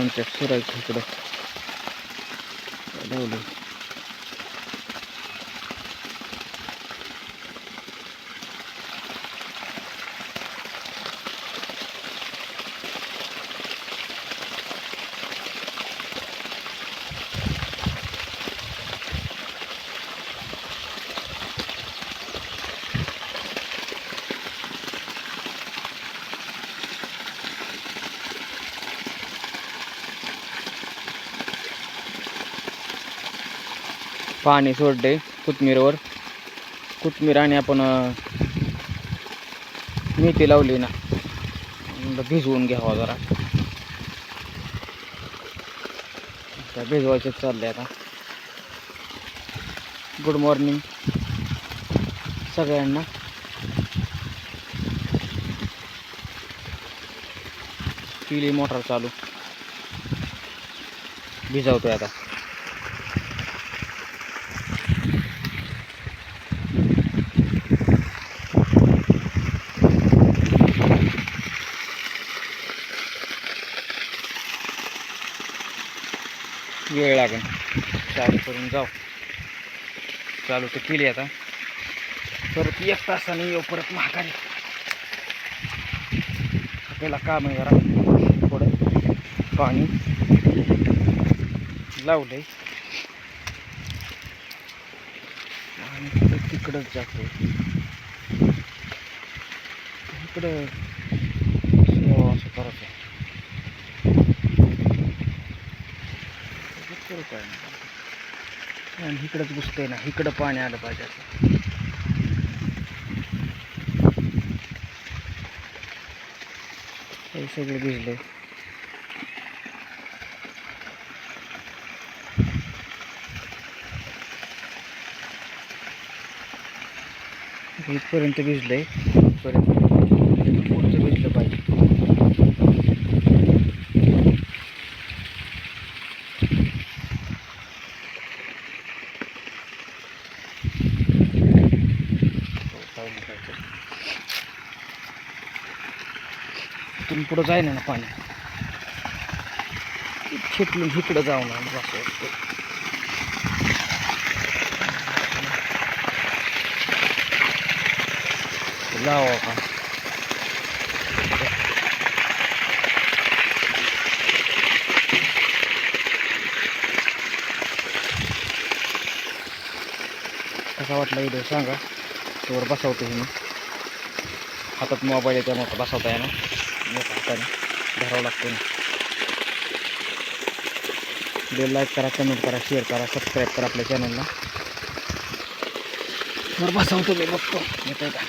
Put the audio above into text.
आमच्या आहे इकडं. लावलं पाणी सोडले कोथमीरवर. कोथमीर आणि आपण मेथी लावली ना भिजवून घ्यावा जरा. भिजवायचे चालले आता. गुड मॉर्निंग सगळ्यांना. केली मोटर चालू. भिजवतोय आता. वेळ लागेल. चालू करून जाऊ. चालू तर केली आता. परत एक तासाने येऊ परत महागारी. आपल्याला काम आहे जरा. थोडं पाणी लावलंय. आणि तिकडंच जातो इकडं असं असं करायचं. करू काय आणि इकडंच घुसतंय ना इकडं पाणी आलं पाहिजे असं हे सगळं भिजलंय इथपर्यंत भिजलंय इथपर्यंत इथून पुढं जाईल ना पाणी. खेटून इकडं जाऊ ना बस लावा का? कसा वाटला व्हिडिओ सांगा. तोवर बसवतो मी. हातात मोबाईल आहे त्यामुळे बसवता येणार. मोठ्या हाताने धरावं लागतं. बेल लाईक करा कमेंट करा शेअर करा सबस्क्राईब करा आपल्या चॅनलला वर बसवतो मी बघतो. येतोय का?